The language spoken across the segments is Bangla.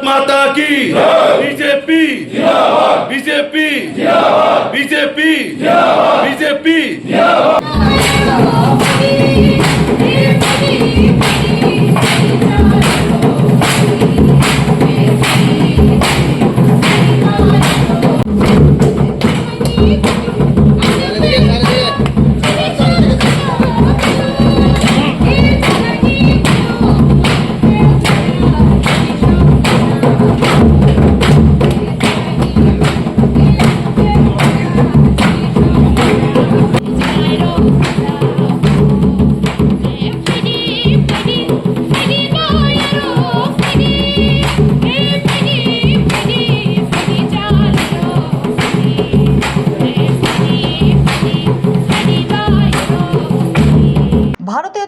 माता की BJP BJP BJP BJP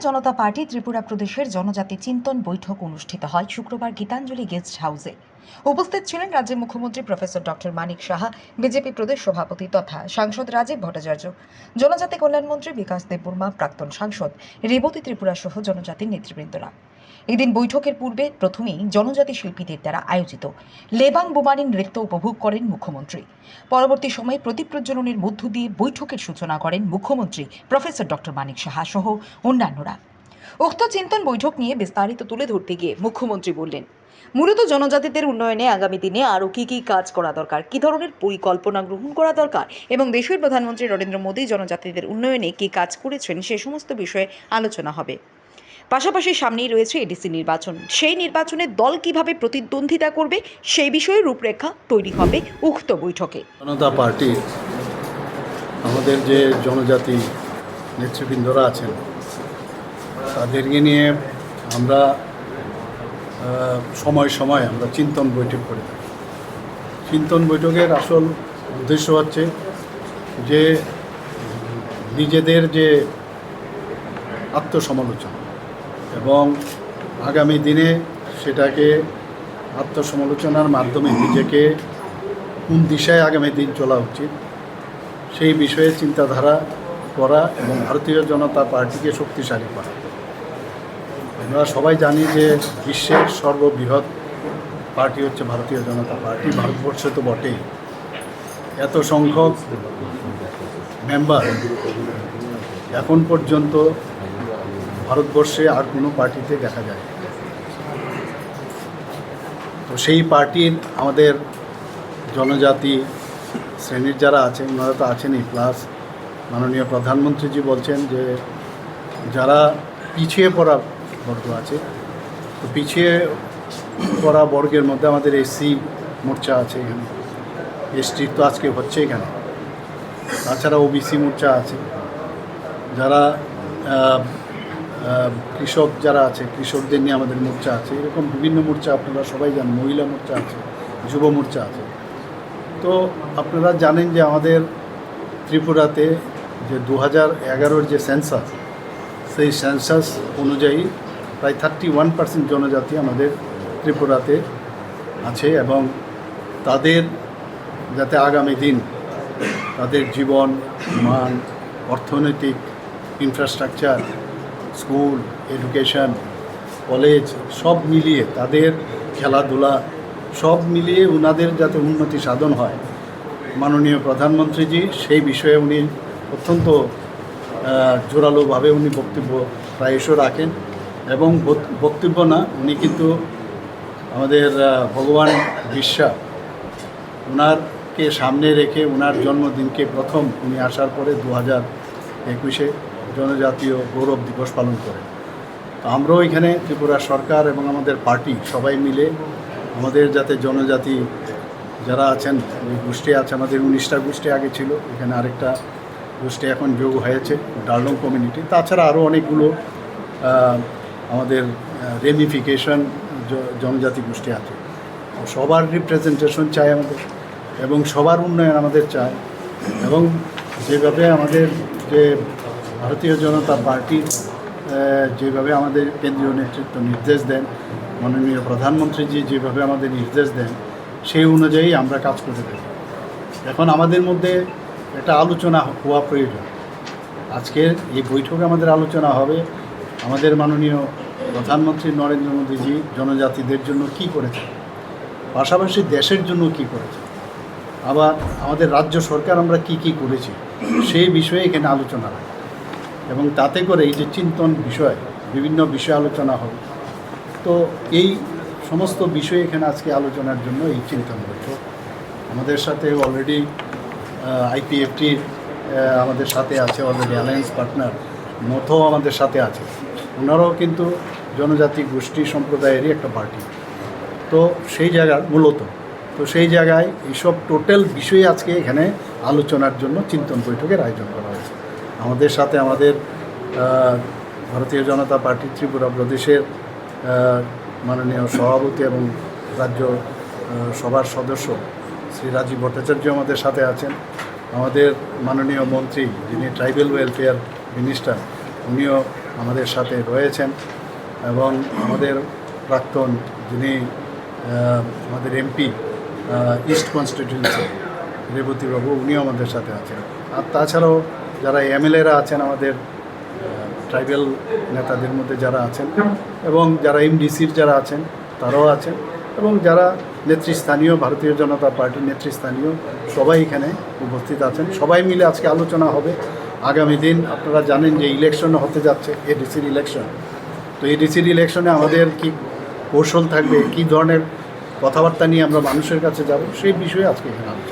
Janata party Tripura প্রদেশের জনজাতি চিন্তন বৈঠক অনুষ্ঠিত হয়। শুক্রবার গীতাঞ্জলি গেস্ট হাউসে। উপস্থিত ছিলেন রাজ্যের মুখ্যমন্ত্রী professor doctor Manik Saha, BJP প্রদেশ সভাপতি তথা সাংসদ রাজীব ভট্টাচার্য, জনজাতি কল্যাণমন্ত্রী বিকাশ দেববর্মা প্রাক্তন সাংসদ রেবতী ত্রিপুরা সহ জনজাতির নেতৃবৃন্দরা। এদিন বৈঠকের পূর্বে প্রথমেই জনজাতি শিল্পীদের দ্বারা আয়োজিত লেবাং বুমারি নৃত্য উপভোগ করেন মুখ্যমন্ত্রী। পরবর্তী সময়ে প্রদীপ প্রজ্বলনের মধ্য দিয়ে বৈঠকের সূচনা করেন মুখ্যমন্ত্রী প্রফেসর ডক্টর মানিক সাহা সহ অন্যান্যরা। উক্ত চিন্তন বৈঠক নিয়ে বিস্তারিত তুলে ধরতে গিয়ে মুখ্যমন্ত্রী বললেন মূলত জনজাতিদের উন্নয়নে আগামী দিনে আরও কী কী কাজ করা দরকার? কী ধরনের পরিকল্পনা গ্রহণ করা দরকার? এবং দেশের প্রধানমন্ত্রী নরেন্দ্র মোদী জনজাতিদের উন্নয়নে কী কাজ করেছেন সে সমস্ত বিষয়ে আলোচনা হবে। পাশাপাশি সামনেই রয়েছে এডিসি নির্বাচন। সেই নির্বাচনে দল কীভাবে প্রতিদ্বন্দ্বিতা করবে, সেই বিষয়ে রূপরেখা তৈরি হবে উক্ত বৈঠকে। জনতা পার্টির আমাদের যে জনজাতি নেতৃবৃন্দরা আছেন, তাদেরকে নিয়ে আমরা সময় সময় আমরা চিন্তন বৈঠক করে থাকি। চিন্তন বৈঠকের আসল উদ্দেশ্য হচ্ছে যে নিজেদের যে আত্মসমালোচনা এবং আগামী দিনে সেটাকে আত্মসমালোচনার মাধ্যমে নিজেকে কোন দিশায় আগামী দিন চলা উচিত, সেই বিষয়ে চিন্তাধারা করা এবং ভারতীয় জনতা পার্টিকে শক্তিশালী করা। আমরা সবাই জানি যে বিশ্বের সর্ববৃহৎ পার্টি হচ্ছে ভারতীয় জনতা পার্টি, ভারতবর্ষে তো বটেই। এত সংখ্যক মেম্বার এখন পর্যন্ত ভারতবর্ষে আর কোনো পার্টিতে দেখা যায় তো সেই পার্টির আমাদের জনজাতি শ্রেণির যারা আছেন, ওনারা তো আছেনই। প্লাস মাননীয় প্রধানমন্ত্রীজি বলছেন যে যারা পিছিয়ে পড়া বর্গ আছে। তো পিছিয়ে পড়া বর্গের মধ্যে আমাদের এসসি মোর্চা আছে এখানে। এসটির তো আজকে হচ্ছে এখানে। তাছাড়া ওবিসি মোর্চা আছে। যারা কৃষক যারা আছে, কৃষকদের নিয়ে আমাদের মোর্চা আছে। এরকম বিভিন্ন মোর্চা আপনারা সবাই জানেন। মহিলা মোর্চা আছে, যুব মোর্চা আছে। তো আপনারা জানেন যে আমাদের ত্রিপুরাতে যে দু হাজার এগারোর যে সেন্সাস সেই সেন্সাস অনুযায়ী প্রায় থার্টি ওয়ান পার্সেন্ট জনজাতি আমাদের ত্রিপুরাতে আছে এবং তাদের যাতে আগামী দিন তাদের জীবন, মান, অর্থনৈতিক ইনফ্রাস্ট্রাকচার স্কুল এডুকেশন কলেজ সব মিলিয়ে তাদের খেলাধুলা, সব মিলিয়ে ওনাদের যাতে উন্নতি সাধন হয়। মাননীয় প্রধানমন্ত্রীজি, সেই বিষয়ে উনি অত্যন্ত জোরালোভাবে উনি বক্তব্য প্রায়শ রাখেন। এবং বক- বক্তব্য না, উনি কিন্তু আমাদের ভগবান বিশ্বা ওনারকে সামনে রেখে ওনার জন্মদিনকে প্রথম উনি আসার পরে দু হাজার একুশে জনজাতীয় গৌরব দিবস পালন করেন। তো আমরাও এখানে ত্রিপুরা সরকার এবং আমাদের পার্টি সবাই মিলে আমাদের যাতে জনজাতি যারা আছেন যে গোষ্ঠী আছে, আমাদের উনিশটা গোষ্ঠী আগে ছিল, এখানে আরেকটা গোষ্ঠী এখন যোগ হয়েছে ডার্লং কমিউনিটি। তাছাড়া আরও অনেকগুলো আমাদের রেমিফিকেশন জনজাতি গোষ্ঠী আছে। সবার রিপ্রেজেন্টেশন চাই আমাদের এবং সবার উন্নয়ন আমাদের চাই এবং যেভাবে আমাদের যে ভারতীয় জনতা পার্টি আহ, যেভাবে আমাদের কেন্দ্রীয় নেতৃত্ব নির্দেশ দেন মাননীয় প্রধানমন্ত্রীজি যেভাবে আমাদের নির্দেশ দেন সেই অনুযায়ী আমরা কাজ করে থাকি। এখন আমাদের মধ্যে একটা আলোচনা হওয়া প্রয়োজন। আজকের এই বৈঠকে আমাদের আলোচনা হবে আমাদের মাননীয় প্রধানমন্ত্রী নরেন্দ্র মোদীজি জনজাতিদের জন্য কি করেছেন? পাশাপাশি দেশের জন্য কি করেছে আবার আমাদের রাজ্য সরকার আমরা কি কি করেছি, সেই বিষয়ে এখানে আলোচনা হয়। এবং তাতে করে এই যে চিন্তন বিষয়, বিভিন্ন বিষয় আলোচনা হবে। তো এই সমস্ত বিষয় এখানে আজকে আলোচনার জন্য এই চিন্তন বৈঠক। আমাদের সাথে অলরেডি আইপিএফটির আমাদের সাথে আছে অলরেডি অ্যালায়েন্স পার্টনার মথও আমাদের সাথে আছে। ওনারাও কিন্তু জনজাতি, গোষ্ঠী, সম্প্রদায়েরই একটা পার্টি তো সেই জায়গার মূলত। তো সেই জায়গায় এইসব টোটাল বিষয়ে আজকে এখানে আলোচনার জন্য চিন্তন বৈঠকের আয়োজন করা হয়েছে। আমাদের সাথে আমাদের ভারতীয় জনতা পার্টি, ত্রিপুরা প্রদেশের মাননীয় সভাপতি এবং রাজ্য সভার সদস্য শ্রী রাজীব ভট্টাচার্য আমাদের সাথে আছেন। আমাদের মাননীয় মন্ত্রী যিনি ট্রাইবেল ওয়েলফেয়ার মিনিস্টার উনিও আমাদের সাথে রয়েছেন এবং আমাদের প্রাক্তন যিনি আমাদের এমপি ইস্ট কনস্টিটিউন্সি রেবতীবাবু উনিও আমাদের সাথে আছেন। আর তাছাড়াও যারা এমএলএরা আছেন আমাদের ট্রাইবেল নেতাদের মধ্যে যারা আছেন এবং যারা এমডিসির যারা আছেন, তারাও আছেন এবং যারা নেতৃস্থানীয়, ভারতীয় জনতা পার্টির নেতৃস্থানীয় সবাই এখানে উপস্থিত আছেন। সবাই মিলে আজকে আলোচনা হবে। আগামী দিন আপনারা জানেন যে ইলেকশন হতে যাচ্ছে, এডিসির ইলেকশন। তো এডিসির ইলেকশনে আমাদের কি কৌশল থাকবে, কি ধরনের কথাবার্তা নিয়ে আমরা মানুষের কাছে যাব, সেই বিষয়ে আজকে এখানে আলোচনা।